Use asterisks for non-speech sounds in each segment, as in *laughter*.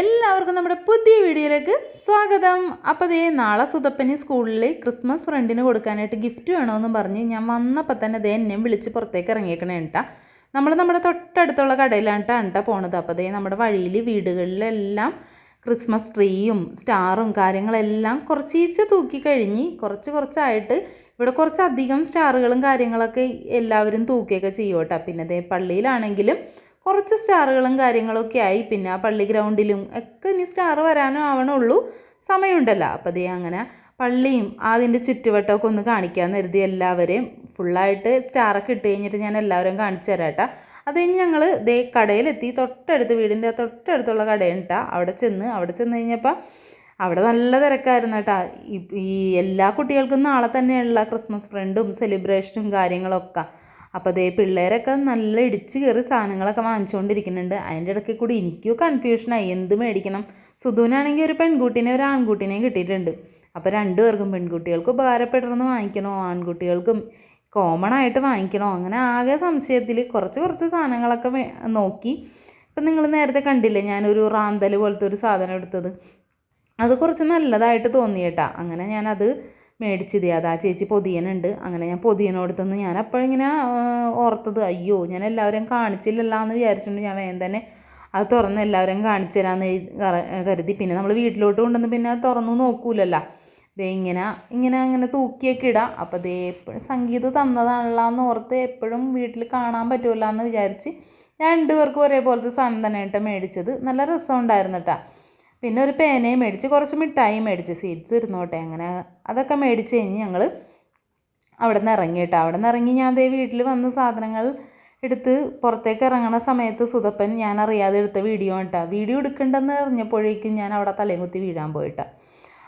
എല്ലാവർക്കും നമ്മുടെ പുതിയ വീഡിയോയിലേക്ക് സ്വാഗതം. അപ്പോൾ ദേ നാളെ സുതപ്പനി സ്കൂളിൽ ക്രിസ്മസ് ഫ്രണ്ടിന് കൊടുക്കാനായിട്ട് ഗിഫ്റ്റ് വേണമെന്ന് പറഞ്ഞ് ഞാൻ വന്നപ്പോൾ തന്നെ ദേ എന്നെയും വിളിച്ച് പുറത്തേക്ക് ഇറങ്ങിയേക്കണേ കേട്ടാ നമ്മൾ നമ്മുടെ തൊട്ടടുത്തുള്ള കടയിലാണ് കേട്ടോ പോണത്. അപ്പോൾ ദേ നമ്മുടെ വഴിയിൽ വീടുകളിലെല്ലാം ക്രിസ്മസ് ട്രീയും സ്റ്റാറും കാര്യങ്ങളെല്ലാം കുറച്ചീച്ച് തൂക്കി കഴിഞ്ഞ് കുറച്ച് കുറച്ചായിട്ട് ഇവിടെ കുറച്ച് അധികം സ്റ്റാറുകളും കാര്യങ്ങളൊക്കെ എല്ലാവരും തൂക്കിയൊക്കെ ചെയ്യും കേട്ടോ പിന്നെ ദേ പള്ളിയിലാണെങ്കിലും കുറച്ച് സ്റ്റാറുകളും കാര്യങ്ങളൊക്കെ ആയി. പിന്നെ ആ പള്ളി ഗ്രൗണ്ടിലും ഒക്കെ ഇനി സ്റ്റാർ വരാനും ആവണുള്ളൂ. സമയമുണ്ടല്ലോ. അപ്പോൾ ദേ അങ്ങനെ പള്ളിയും അതിന്റെ ചുറ്റുവട്ടമൊക്കെ ഒന്ന് കാണിക്കാമെന്ന് കരുതി എല്ലാവരെയും ഫുള്ളായിട്ട് സ്റ്റാറൊക്കെ ഇട്ട് കഴിഞ്ഞിട്ട് ഞാൻ എല്ലാവരും കാണിച്ചു തരാം കേട്ടോ. അത് കഴിഞ്ഞ് ഞങ്ങൾ ദേ കടയിലെത്തി. തൊട്ടടുത്ത് വീടിന്റെ തൊട്ടടുത്തുള്ള കടയാണ് കേട്ടോ. അവിടെ ചെന്ന് അവിടെ ചെന്ന് കഴിഞ്ഞപ്പോൾ അവിടെ നല്ല തിരക്കായിരുന്നു കേട്ടോ. ഈ എല്ലാ കുട്ടികൾക്കും നാളെ തന്നെയുള്ള ക്രിസ്മസ് ഫ്രണ്ടും സെലിബ്രേഷനും കാര്യങ്ങളൊക്കെ. അപ്പോൾ അതേ പിള്ളേരൊക്കെ നല്ല ഇടിച്ച് കയറി സാധനങ്ങളൊക്കെ വാങ്ങിച്ചുകൊണ്ടിരിക്കുന്നുണ്ട് അതിന്റെ ഇടയ്ക്ക് കൂടി എനിക്കും കൺഫ്യൂഷനായി എന്ത് മേടിക്കണം? സുധുവിനാണെങ്കിൽ ഒരു പെൺകുട്ടീനെ ഒരു ആൺകുട്ടീനെയും കിട്ടിയിട്ടുണ്ട്. അപ്പോൾ രണ്ടുപേർക്കും പെൺകുട്ടികൾക്ക് ഉപകാരപ്പെടണമെന്ന് വാങ്ങിക്കണോ? ആൺകുട്ടികൾക്കും കോമൺ ആയിട്ട് വാങ്ങിക്കണോ? അങ്ങനെ ആകെ സംശയത്തിൽ കുറച്ച് കുറച്ച് സാധനങ്ങളൊക്കെ നോക്കി. ഇപ്പം നിങ്ങൾ നേരത്തെ കണ്ടില്ലേ ഞാനൊരു റാന്തൽ പോലത്തെ ഒരു സാധനം എടുത്തത്? അത് കുറച്ച് നല്ലതായിട്ട് തോന്നി കേട്ടാ. അങ്ങനെ ഞാനത് മേടിച്ചത്. അതാ ചേച്ചി പൊതിയനുണ്ട്. അങ്ങനെ ഞാൻ പൊതിയനോടത്തുനിന്ന് ഞാൻ അപ്പോഴിങ്ങനെ ഓർത്തത് അയ്യോ ഞാൻ എല്ലാവരെയും കാണിച്ചില്ലല്ലോ എന്ന് വിചാരിച്ചുകൊണ്ട് ഞാൻ വേഗം തന്നെ അത് തുറന്ന് എല്ലാവരെയും കാണിച്ചു തരാമെന്ന് കരുതി. പിന്നെ നമ്മൾ വീട്ടിലോട്ട് കൊണ്ടുവന്ന് പിന്നെ അത് തുറന്നു നോക്കൂലല്ലോ. ദേ ഇങ്ങനെ ഇങ്ങനെ അങ്ങനെ തൂക്കിയൊക്കെ ഇടാം. അപ്പോൾ ദേ എപ്പോഴും സംഗീത തന്നതാണല്ലോ എന്ന് ഓർത്ത് എപ്പോഴും വീട്ടിൽ കാണാൻ പറ്റുമല്ലോ എന്ന് വിചാരിച്ച് ഞാൻ രണ്ടുപേർക്കും ഒരേപോലത്തെ സാധനം തന്നെ കേട്ടോ മേടിച്ചത്. നല്ല രസമുണ്ടായിരുന്നു കേട്ടോ പിന്നെ ഒരു പേനയും മേടിച്ച് കുറച്ച് മിഠായി മേടിച്ച് സീറ്റ്സ് ഇരുന്നോട്ടെ അങ്ങനെ അതൊക്കെ മേടിച്ച് കഴിഞ്ഞ് ഞങ്ങൾ അവിടെ നിന്ന് ഇറങ്ങി കേട്ടോ അവിടെ നിന്ന് ഇറങ്ങി ഞാൻ അതേ വീട്ടിൽ വന്ന് സാധനങ്ങൾ എടുത്ത് പുറത്തേക്ക് ഇറങ്ങണ സമയത്ത് സുതപ്പൻ ഞാൻ അറിയാതെ എടുത്ത വീഡിയോ കേട്ടോ വീഡിയോ എടുക്കണ്ടെന്ന് അറിഞ്ഞപ്പോഴേക്കും ഞാൻ അവിടെ തലയും കുത്തി വീഴാൻ പോയിട്ടാ.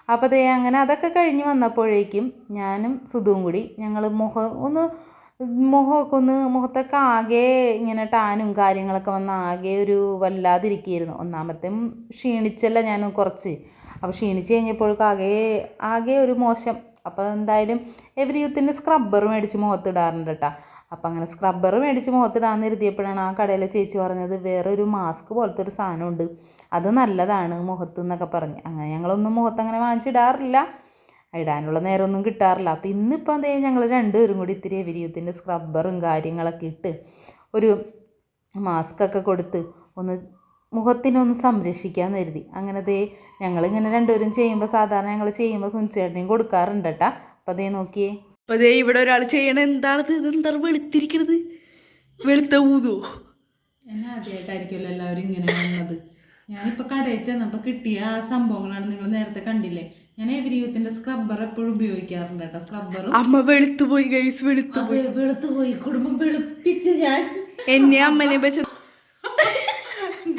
അപ്പോൾ അതേ അങ്ങനെ അതൊക്കെ കഴിഞ്ഞ് വന്നപ്പോഴേക്കും ഞാനും സുധുവും കൂടി ഞങ്ങൾ മുഖം ഒന്ന് മുഖമൊക്കെ ഒന്ന് മുഖത്തൊക്കെ ആകെ ഇങ്ങനെ ടാനും കാര്യങ്ങളൊക്കെ വന്ന് ആകെ ഒരു വല്ലാതിരിക്കുകയായിരുന്നു. ഒന്നാമത്തെ ക്ഷീണിച്ചല്ല ഞാൻ കുറച്ച്. അപ്പോൾ ക്ഷീണിച്ച് കഴിഞ്ഞപ്പോഴേക്കും ആകെ ആകെ ഒരു മോശം. അപ്പോൾ എന്തായാലും എവരി യൂത്തിന്റെ സ്ക്രബ്ബർ മേടിച്ച് മുഖത്തിടാറുണ്ട് കേട്ടോ അപ്പം അങ്ങനെ സ്ക്രബ്ബർ മേടിച്ച് മുഖത്തിടാന്ന് എഴുതിയപ്പോഴാണ് ആ കടയിലെ ചേച്ചി പറഞ്ഞത് വേറൊരു മാസ്ക് പോലത്തെ ഒരു സാധനമുണ്ട്. അത് നല്ലതാണ് മുഖത്ത് എന്നൊക്കെ പറഞ്ഞ്. അങ്ങനെ ഞങ്ങളൊന്നും മുഖത്ത് അങ്ങനെ വാങ്ങിച്ചിടാറില്ല. ഇടാനുള്ള നേരമൊന്നും കിട്ടാറില്ല. അപ്പോൾ ഇന്നിപ്പോൾ അതേ ഞങ്ങൾ രണ്ടുപേരും കൂടി ഇത്തിരി എവരിയൂത്തിന്റെ സ്ക്രബ്ബറും കാര്യങ്ങളൊക്കെ ഇട്ട് ഒരു മാസ്കൊക്കെ കൊടുത്ത് ഒന്ന് മുഖത്തിനൊന്ന് സംരക്ഷിക്കാൻ കരുതി. അങ്ങനെ ദേ ഞങ്ങളിങ്ങനെ രണ്ടുപേരും ചെയ്യുമ്പോൾ സാധാരണ ഞങ്ങൾ ചെയ്യുമ്പോൾ സുനിച്ചേട്ടനെയും കൊടുക്കാറുണ്ട് കേട്ടാ അപ്പം അതേ നോക്കിയേ. അപ്പോൾ അതേ ഇവിടെ ഒരാൾ ചെയ്യണത് എന്താണത്? ഇതെന്താ വെളുത്തിരിക്കണത്? വെളുത്ത ഊതോ? എന്നെ ആദ്യമായിട്ടായിരിക്കുമല്ലോ എല്ലാവരും ഇങ്ങനെ വന്നത് ഞാനിപ്പോൾ കടയിൽ ചെന്നപ്പോൾ കിട്ടിയ ആ സംഭവങ്ങളാണ് നിങ്ങൾ നേരത്തെ കണ്ടില്ലേ? ഞാൻ എവരി സ്ക്രബ്ബർ എപ്പോഴും ഉപയോഗിക്കാറുണ്ട് കേട്ടോ. സ്ക്രബ്ബറും അമ്മ വെളുത്തു പോയി ഗൈസ് വെളുത്തു പോയി. വെളുത്തു പോയി. കുടുംബം വെളുപ്പിച്ച് ഞാൻ. എന്നെ അമ്മനെ വെച്ച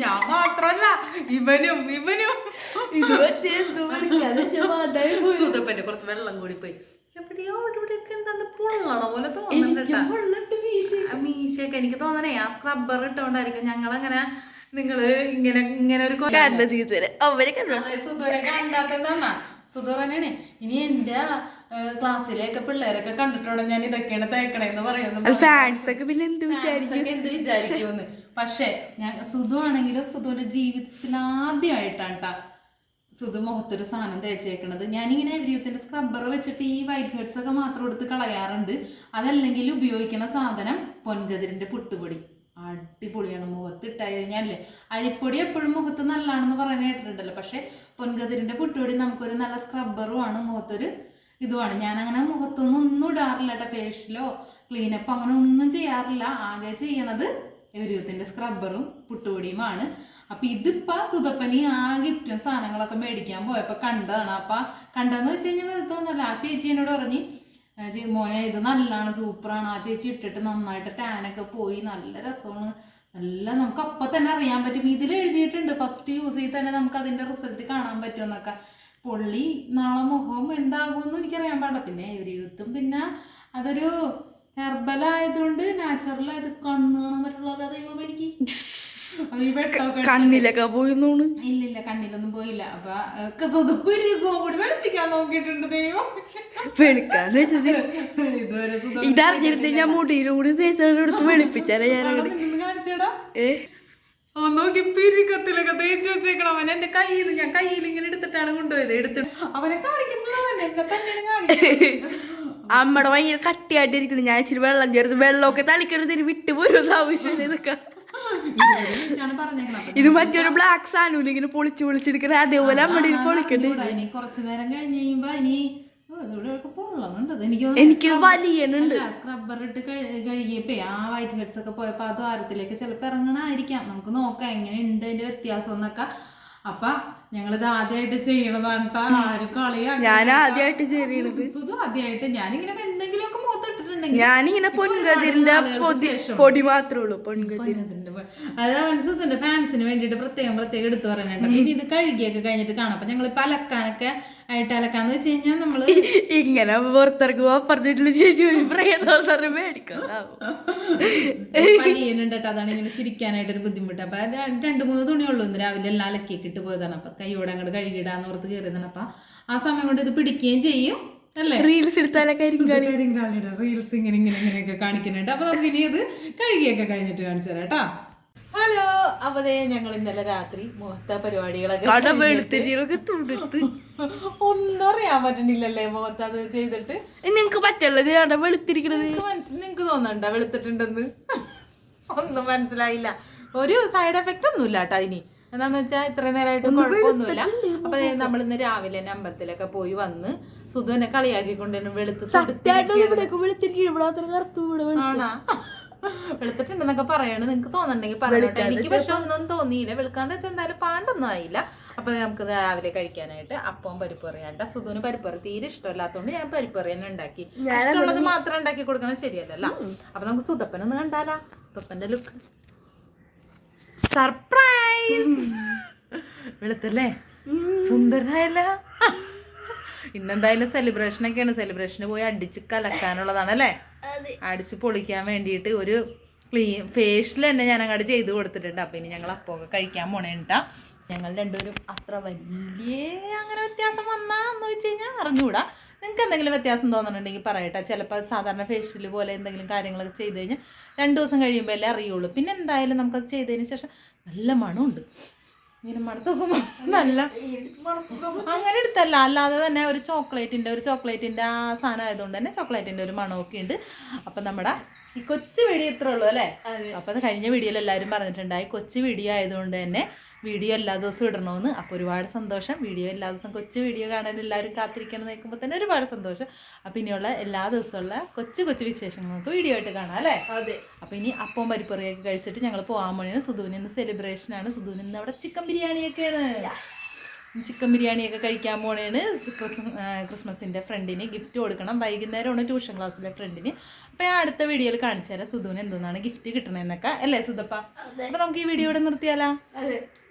ഞാൻ മാത്രല്ല ഇവനും ഇവനും. വാതായി കുറച്ച് വെള്ളം കൂടി പോയി എവിടെയോ ഇവിടെയൊക്കെ എന്താണ് പൊള്ളണ പോലെ തോന്നുന്നുണ്ട് മീശയൊക്കെ. എനിക്ക് തോന്നണേ ആ സ്ക്രബ്ബർ ഇട്ടോണ്ടായിരിക്കും ഞങ്ങളങ്ങനെ നിങ്ങൾ ഇങ്ങനെ ഇങ്ങനെ ഒരു കൊല്ലം അവർ കണ്ടു. അതെ, സുധുവിനെ കണ്ടാത്തതാണ് സുധു തന്നെയാണ് ഇനി എന്റെ ക്ലാസ്സിലേക്ക് പിള്ളേരൊക്കെ കണ്ടിട്ടുണ്ടോ? ഞാൻ ഇതൊക്കെയാണ് തേക്കണേന്ന് പറയുന്നത് ഫാൻസ് ഒക്കെ പിന്നെ എന്ത് വിചാരിക്കും? എന്ത് വിചാരിക്കുമെന്ന്. പക്ഷേ ഞാൻ സുധു ആണെങ്കിലും സുധുവിന്റെ ജീവിതത്തിൽ ആദ്യമായിട്ടാണ് ട്ടാ സുധു മുഖത്തൊരു സാധനം തേച്ചേക്കണത്. ഞാനിങ്ങനെ എവരിയത്തിന്റെ സ്ക്രബ്ബർ വെച്ചിട്ട് ഈ വൈറ്റ് ഹെഡ്സ് ഒക്കെ മാത്രം എടുത്ത് കളയാറുണ്ട്. അതല്ലെങ്കിൽ ഉപയോഗിക്കുന്ന സാധനം പൊൻകതിരിന്റെ പുട്ടുപൊടി. അടിപൊളിയാണ് മുഖത്ത് കഴിഞ്ഞാൽ കഴിഞ്ഞാലേ അരിപ്പൊടി എപ്പോഴും മുഖത്ത് നല്ലതാണെന്ന് പറയാൻ കേട്ടിട്ടുണ്ടല്ലോ പക്ഷെ പൊൻകതിരിന്റെ പുട്ടുപൊടി നമുക്കൊരു നല്ല സ്ക്രബ്ബറുമാണ് മുഖത്തൊരു ഇതുമാണ്. ഞാൻ അങ്ങനെ മുഖത്തൊന്നും ഒന്നും ഇടാറില്ല കേട്ടോ ഫേഷ്യലോ ക്ലീനപ്പ് അങ്ങനെ ഒന്നും ചെയ്യാറില്ല. ആകെ ചെയ്യണത് എവരിയത്തിന്റെ സ്ക്രബ്ബറും പുട്ടുപൊടിയുമാണ്. അപ്പൊ ഇതിപ്പോ സുതപ്പനി ആ ഗിഫ്റ്റും സാധനങ്ങളൊക്കെ മേടിക്കാൻ പോയപ്പോൾ കണ്ടതാണ്. അപ്പൊ കണ്ടതെന്ന് വെച്ച് കഴിഞ്ഞാൽ വെറുതെന്നല്ല ആ ചേച്ചി എന്നോട് പറഞ്ഞു മോനെ ഇത് നല്ലതാണ് സൂപ്പറാണ് ആ ചേച്ചി ഇട്ടിട്ട് നന്നായിട്ട് ടാനൊക്കെ പോയി. നല്ല രസമാണ്. നല്ല നമുക്ക് അപ്പൊ തന്നെ അറിയാൻ പറ്റും. ഇതിൽ എഴുതിയിട്ടുണ്ട്. ഫസ്റ്റ് യൂസ് ചെയ്ത് തന്നെ നമുക്ക് അതിന്റെ റിസൾട്ട് കാണാൻ പറ്റുമെന്നൊക്കെ. പൊള്ളി നാളെ മുഖം എന്താകുമെന്ന് എനിക്കറിയാൻ പാടില്ല. പിന്നെ എവരി യൂത്തും പിന്നെ അതൊരു ഹെർബൽ ആയതുകൊണ്ട് നാച്ചുറൽ ആയത് കണ്ണ് കാണാൻ പറ്റുള്ള. ദൈവം എനിക്ക് *laughs* കണ്ണിലൊക്കെ പോയി തോന്നു ഇല്ലില്ല കണ്ണിലൊന്നും പോയില്ല. അപ്പൊ കൂടി വെളുപ്പിക്കാൻ നോക്കിയിട്ടുണ്ട് ദൈവം. സുധു ഇതറിഞ്ഞിരുന്നില്ല ഞാൻ മുടിയിലും കൂടി എടുത്ത് വെളുപ്പിച്ചാലേ ഞാൻ ഏ ഓ നോക്കി പിരിക്കത്തിലൊക്കെ തേച്ച് വെച്ചേക്കണം അവൻ എന്റെ കയ്യിൽ ഞാൻ കയ്യിൽ ഇങ്ങനെ എടുത്തിട്ടാണ് കൊണ്ടുപോയത് എടുത്ത് അവനെ കാണിക്കുന്നു അമ്മടെ ഭയങ്കര കട്ടിയായിട്ടിരിക്കുന്നു ഞാൻ ഇച്ചിരി വെള്ളം ചേർത്ത് വെള്ളമൊക്കെ തളിക്കരുത് വിട്ടു പോരും ആവശ്യമില്ല ഇതൊക്കെ ഇത് മറ്റൊരു ബ്ലാക്ക് സാധനം ഇങ്ങനെ പൊളിച്ച് പൊളിച്ചെടുക്കുന്നത് അതേപോലെ അമ്മടെ പൊളിക്കണ്ടേ കുറച്ചു നേരം കഴിഞ്ഞ് കഴിയുമ്പോ ഇനി എനിക്ക് വലിയനുണ്ട് സ്ക്രബ്ബർ ഇട്ട് കഴുകിയപ്പോ ആ വൈറ്റ് ഹെഡ്സ് ഒക്കെ പോയപ്പോ ആ ദ്വാരത്തിലേക്ക് ചിലപ്പോ ഇറങ്ങണായിരിക്കാം. നമുക്ക് നോക്കാം എങ്ങനെ ഉണ്ട് അതിന്റെ വ്യത്യാസം എന്നൊക്കെ. അപ്പൊ ഞങ്ങളിത് ആദ്യമായിട്ട് ചെയ്യണതാണ് ട്ടാ. ആരും കളിയാ ഞാൻ ആദ്യമായിട്ട് ചെയ്യണത്. സുധു ആദ്യമായിട്ട് ഞാനിങ്ങനെ എന്തെങ്കിലുമൊക്കെ മുഖത്തിട്ടിട്ടുണ്ടെങ്കിൽ ഞാനിങ്ങനെ പൊൻകതിരിന്റെ പൊടി മാത്രമേ ഉള്ളൂ അത് ഫാൻസിന് വേണ്ടിയിട്ട് പ്രത്യേകം പ്രത്യേകം എടുത്തു പറയാനുണ്ട് പിന്നെ ഇത് കഴുകിയൊക്കെ കഴിഞ്ഞിട്ട് കാണാം. അപ്പൊ ഞങ്ങൾ ഇപ്പൊ അലക്കാനൊക്കെ ആയിട്ട് അലക്കാന്ന് വെച്ച് കഴിഞ്ഞാൽ നമ്മൾ *laughs* ഇങ്ങനെ പുറത്തിറങ്ങുമ്പോ പറഞ്ഞിട്ടില്ല ചേച്ചി? ഒരു മേടിക്കാം പണിയുന്നുണ്ട് കേട്ടോ. അതാണ് ഇങ്ങനെ ചിരിക്കാനായിട്ട് ഒരു ബുദ്ധിമുട്ട്. അപ്പൊ രണ്ട് മൂന്ന് തുണിയുള്ളൂ ഇന്ന് രാവിലെ. എല്ലാം അലക്കിയൊക്കെ ഇട്ട് പോയതാണ്. അപ്പൊ കൈയോടെ അങ്ങോട്ട് കഴുകിടാന്ന് ഓർത്ത് കയറിയതാണ് അപ്പൊ ആ സമയം കൊണ്ട് ഇത് പിടിക്കുകയും ചെയ്യും. അല്ലേ? റീൽസ് എടുത്താലൊക്കെ റീൽസ് ഇങ്ങനെ ഇങ്ങനെ ഇങ്ങനെയൊക്കെ കാണിക്കുന്നുണ്ട്. അപ്പൊ നമുക്ക് ഇനി ഇത് കഴുകിയൊക്കെ കഴിഞ്ഞിട്ട് കാണിച്ചു തരാം കേട്ടോ. ഹലോ അവതേ ഞങ്ങൾ ഇന്നലെ രാത്രി മുഹത്ത പരിപാടികളൊക്കെ തുടുത്ത് ഒന്നും അറിയാൻ പറ്റണില്ലല്ലേ മുഖത്ത് അത് ചെയ്തിട്ട്? നിങ്ങക്ക് പറ്റുള്ളത് കട വെളുത്തിരിക്കണത് മനസ്സിൽ നിങ്ങക്ക് തോന്നണ്ട വെളുത്തിട്ടുണ്ടെന്ന്? ഒന്നും മനസ്സിലായില്ല. ഒരു സൈഡ് എഫക്റ്റ് ഒന്നുമില്ല കേട്ടോ അതിന് എന്താന്ന് വെച്ചാൽ ഇത്ര നേരമായിട്ട് കുഴപ്പമൊന്നുമില്ല. അപ്പൊ നമ്മൾ ഇന്ന് രാവിലെ തന്നെ അമ്പലത്തിലൊക്കെ പോയി വന്ന് സുധുവിനെ കളിയാക്കിക്കൊണ്ടിരുന്നു വെളുത്ത് സത്യമായിട്ടും വെളുത്തിരിക്കും ഇവിടെ കറുത്തു ആണാ? വെളുത്തിട്ടുണ്ടെന്നൊക്കെ പറയാണ് നിങ്ങക്ക് തോന്നുന്നുണ്ടെങ്കിൽ പറയട്ടെ എനിക്ക് പക്ഷെ ഒന്നും തോന്നിയില്ല. വെളുക്കാന്ന് വെച്ചാൽ എന്തായാലും പാണ്ടൊന്നും ആയില്ല. അപ്പൊ നമുക്ക് രാവിലെ കഴിക്കാനായിട്ട് അപ്പവും പരിപ്പ് പറയാണ്ട സുധുവിന് പരിപ്പ് കറി തീരെ ഇഷ്ടമല്ലാത്തതുകൊണ്ട് ഞാൻ പരിപ്പ് കറി തന്നെ ഉണ്ടാക്കി. ഇഷ്ടമുള്ളത് മാത്രം ഉണ്ടാക്കി കൊടുക്കണം ശരിയല്ലല്ലോ. അപ്പൊ നമുക്ക് സുതപ്പനൊന്ന് കണ്ടാലാ? സുതപ്പന്റെ ലുക്ക് സർപ്രൈസ് വെളുത്തല്ലേ? സുന്ദരായല്ല ഇന്നെന്തായാലും സെലിബ്രേഷൻ ഒക്കെയാണ് സെലിബ്രേഷന് പോയി അടിച്ച് കലക്കാനുള്ളതാണ് അല്ലേ? അടിച്ച് പൊളിക്കാൻ വേണ്ടിയിട്ട് ഒരു ക്ലീൻ ഫേഷ്യൽ തന്നെ ഞാൻ അങ്ങോട്ട് ചെയ്ത് കൊടുത്തിട്ടുണ്ട്. അപ്പം ഇനി ഞങ്ങൾ അപ്പമൊക്കെ കഴിക്കാൻ പോണേട്ടാ ഞങ്ങൾ രണ്ടുപേരും അത്ര വലിയ അങ്ങനെ വ്യത്യാസം വന്നാന്ന് വെച്ച് കഴിഞ്ഞാൽ അറിഞ്ഞുകൂടാ നിങ്ങൾക്ക് എന്തെങ്കിലും വ്യത്യാസം തോന്നുന്നുണ്ടെങ്കിൽ പറയട്ടെ ചിലപ്പോൾ സാധാരണ ഫേഷ്യൽ പോലെ എന്തെങ്കിലും കാര്യങ്ങളൊക്കെ ചെയ്ത് കഴിഞ്ഞാൽ രണ്ട് ദിവസം കഴിയുമ്പോൾ അല്ലേ അറിയുള്ളൂ. പിന്നെ എന്തായാലും നമുക്കത് ചെയ്തതിന് ശേഷം നല്ല മണമുണ്ട്. ഇങ്ങനെ മണത്ത് നല്ല അങ്ങനെ എടുത്തല്ല. അല്ലാതെ തന്നെ ഒരു ചോക്ലേറ്റിന്റെ ഒരു ചോക്ലേറ്റിന്റെ ആ സാധനം ആയതുകൊണ്ട് തന്നെ ചോക്ലേറ്റിന്റെ ഒരു മണമൊക്കെ ഉണ്ട്. അപ്പൊ നമ്മുടെ ഈ കൊച്ചു വീഡിയോ ഇത്രേ ഉള്ളൂ അല്ലേ? അപ്പൊ അത് കഴിഞ്ഞ വീഡിയോയിൽ എല്ലാവരും പറഞ്ഞിട്ടുണ്ടായി. കൊച്ചു വീഡിയോ ആയതുകൊണ്ട് തന്നെ വീഡിയോ എല്ലാ ദിവസവും ഇടണമെന്ന് അപ്പോൾ ഒരുപാട് സന്തോഷം. വീഡിയോ എല്ലാ ദിവസവും കൊച്ചു വീഡിയോ കാണാൻ എല്ലാവരും കാത്തിരിക്കണം എന്ന് നിൽക്കുമ്പോൾ തന്നെ ഒരുപാട് സന്തോഷം. അപ്പം ഇനിയുള്ള എല്ലാ ദിവസമുള്ള കൊച്ചു കൊച്ചു വിശേഷങ്ങൾ നമുക്ക് വീഡിയോ ആയിട്ട് കാണാം അല്ലേ? അതെ. അപ്പോൾ ഇനി അപ്പവും പരിപ്പറിയൊക്കെ കഴിച്ചിട്ട് ഞങ്ങൾ പോകാൻ പോണേണ് സുധുവിന് ഇന്ന് സെലിബ്രേഷൻ ആണ്. സുധുവിന് ഇന്ന് അവിടെ ചിക്കൻ ബിരിയാണിയൊക്കെയാണ് ചിക്കൻ ബിരിയാണിയൊക്കെ കഴിക്കാൻ പോണേണ് ക്രിസ്മ- ക്രിസ്മസിന്റെ ഫ്രണ്ടിന് ഗിഫ്റ്റ് കൊടുക്കണം. വൈകുന്നേരമാണ് ട്യൂഷൻ ക്ലാസ്സിലെ ഫ്രണ്ടിന് അപ്പോൾ ഞാൻ അടുത്ത വീഡിയോയിൽ കാണിച്ചു തരാം സുധുവിന് എന്തെന്നാണ് ഗിഫ്റ്റ് കിട്ടണമെന്നൊക്കെ അല്ലേ സുധപ്പ? അപ്പോൾ നമുക്ക് ഈ വീഡിയോ ഇവിടെ നിർത്തിയാലോ? അതെ.